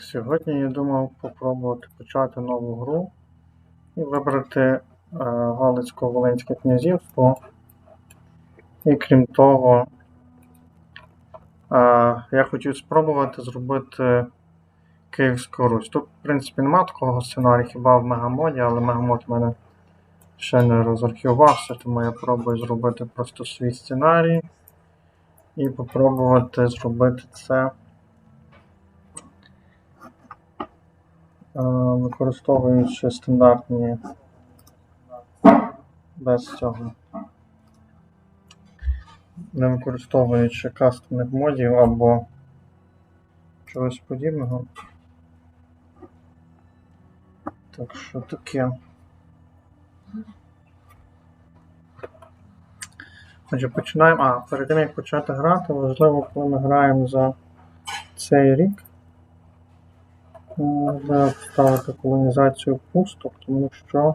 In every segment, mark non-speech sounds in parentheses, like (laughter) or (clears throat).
Сьогодні я думав попробувати почати нову гру і вибрати е, Галицько-Волинське князівство. І крім того, е, я хотів спробувати зробити Київську Русь. Тут, в принципі, нема такого сценарію, хіба в Мегамоді, але Мегамод в мене ще не розархівувався, тому я пробую зробити просто свій сценарій і попробувати зробити це. Використовуючи стандартні без цього. Не використовуючи кастомних модів або чогось подібного. Так що таке. Отже, починаємо. А, перед тим як почати грати, важливо, коли ми граємо за цей рік. Ставити колонізацію пусток, тому що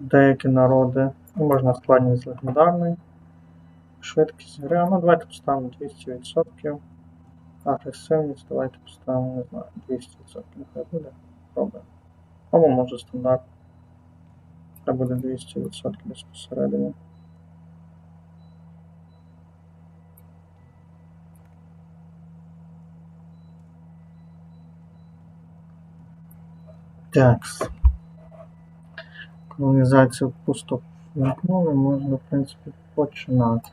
деякі народи, ну, можна складність легендарної, швидкість гри, ну давайте поставимо 200%. Агресивність, давайте поставимо, не знаю, 200%, нехай буде. Пробуємо. Або може стандарт. Це буде 200% безпосередньо. Такс. Колонізацію пусток вимкнули, можна, в принципі, починати.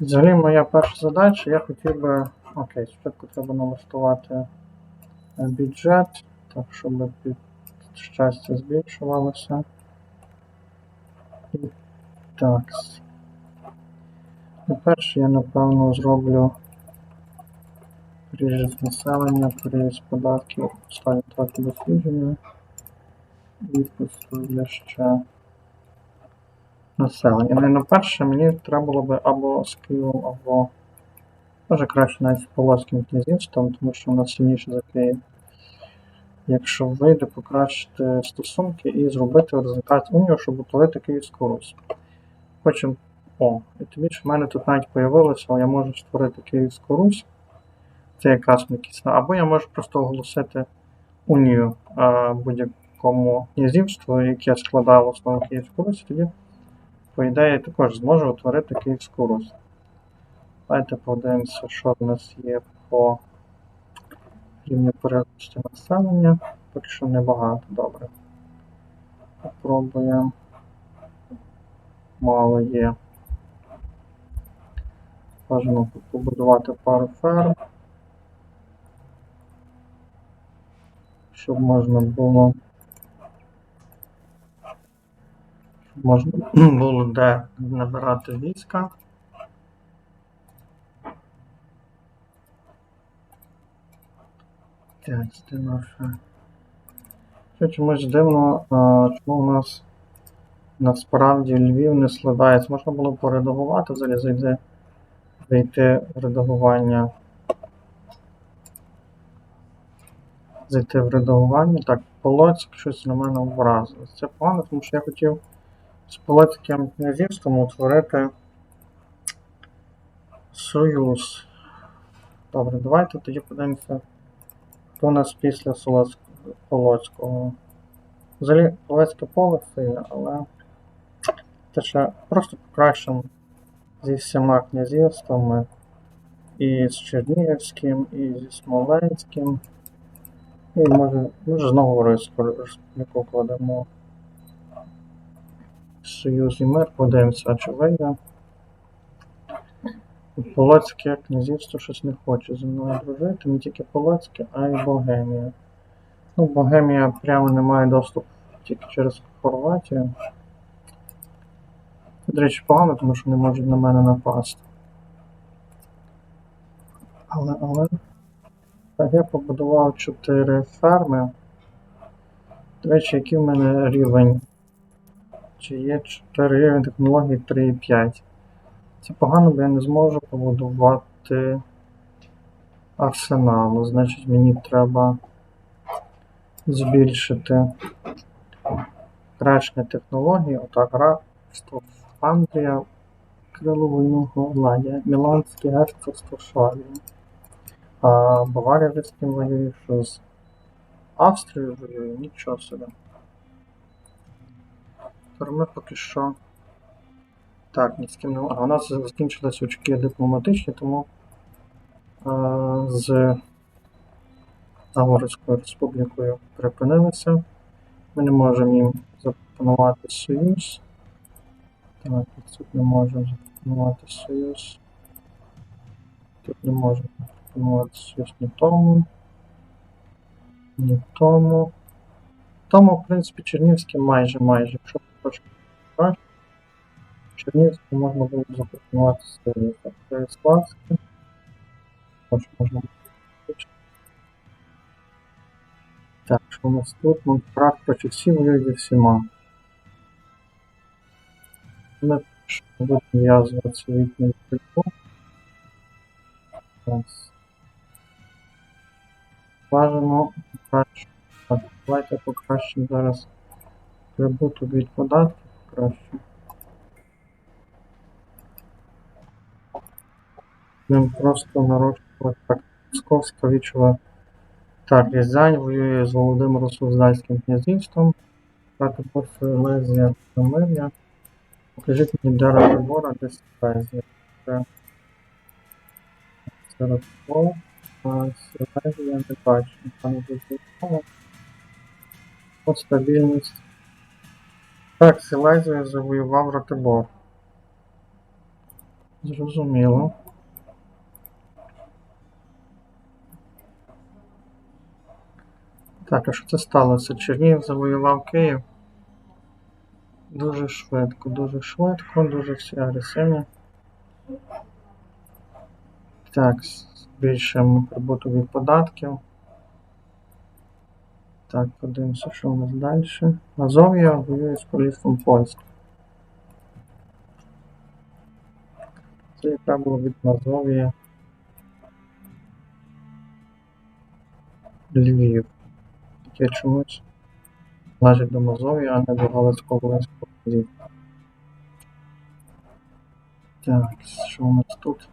Взагалі, моя перша задача, я хотів би. Окей, спочатку треба налаштувати е, бюджет, так, щоб під щастя збільшувалося. І так. Перше я, напевно, зроблю Приріст населення, приріст податків, останні трохи дослідження і поставлю ще населення. Ну, на перше мені треба було би або з Києвом, або може краще навіть з Полоцьким князівством, тому що воно сильніше за Київ. Якщо вийде покращити стосунки і зробити результат унію, щоб утворити Київську Русь. Потім, о, і тобі ж в мене тут навіть появилося, я можу створити Київську Русь. Це якраз мікісна. Або я можу просто оголосити унію будь-якому князівству, яке складало основу Київську Русь, тоді, по ідеї, також зможу утворити Київську Русь. Давайте подивимося, що в нас є по рівню порядності населення. Поки що небагато, добре. Попробуємо. Мало є. Можемо побудувати пару ферм. Щоб можна було. Щоб можна (clears throat) було де набирати війська. Так, наша. Що чомусь дивно, чому у нас насправді Львів не складається. Можна було поредагувати, взагалі зайти, зайти в редагування. Зайти в редагування. Так, Полоцьк щось на мене образилось. Це погано, тому що я хотів з Полоцьким князівством утворити союз. Добре, давайте тоді подивимося, хто у нас після Полоцького. Взагалі, Полоцьке поле це є, але це ще просто покращимо зі всіма князівствами. І з Чернігівським, і зі Смоленським. І може, може знову республіку кладемо Союз і мир, подивимося, а чи вийде. Полоцьке князівство щось не хоче зі мною дружити, не тільки Полоцьке, а й Богемія. Ну, Богемія прямо не має доступу тільки через Хорватію. До речі, погано, тому що не можуть на мене напасти. Але, але. Так, я побудував 4 ферми. До речі, який в мене рівень? Чи є 4 рівень технології 3,5. Це погано, бо я не зможу побудувати арсеналу. Значить, мені треба збільшити кращення технології. Отак, графство Андрія, Крилової Голландія, Міланське герцогство Швабія. А Баварія вже з ким воює, що з Австрією воює, нічого собі. Тепер ми поки що. Так, ні з ким не. А у нас закінчились очки дипломатичні, тому е, з Аворською республікою припинилися. Ми не можемо їм запропонувати союз. Так, тут не можемо запропонувати союз. Тут не можемо запропонувати союз ні тому. Ні тому. Тому, в принципі, Чернівський майже майже. Якщо трошки краще, Чернівський можна було б запропонувати. А Переславський. Також можна Так, що у нас тут? Ну, практично всі воюють зі всіма. Ми будемо зв'язуватися від них Раз. Бажано покраще. Так, давайте покращимо зараз прибуток від податків покраще. Будемо просто нарощувати так. Московська вічова. Так, Рязань воює з Володимиром Суздальським князівством. Так, по Силезія Тамир'я. Покажіть мені де Ратибора, де Силезія. Це це Ратибор. А Силезія не бачу. Там знову. По стабільність. Так, Силезію завоював Ратибор. Зрозуміло. Так, а що це сталося? Чернігів завоював Київ. Дуже швидко, дуже швидко, дуже всі агресивні. Так, збільшуємо прибуток від податків. Так, подивимося, що у нас далі. Азов'я воює з поліством Польська. Це яка було від Азов'я. Львів. Таке чомусь належить до Мазов'я, а не до Галицького Волинського. Так, що у нас тут?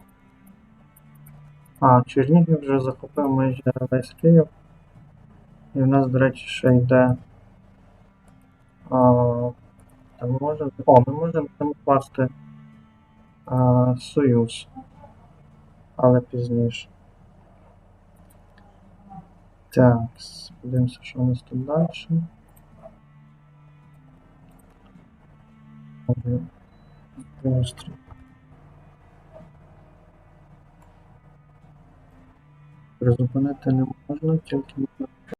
А, Чернігів вже захопив майже весь Київ. І в нас, до речі, ще йде. А, там може... О, ми можемо там вкласти а, Союз. Але пізніше. Так, подивимося, що у нас тут далі. Може, Призупинити не можна, тільки можна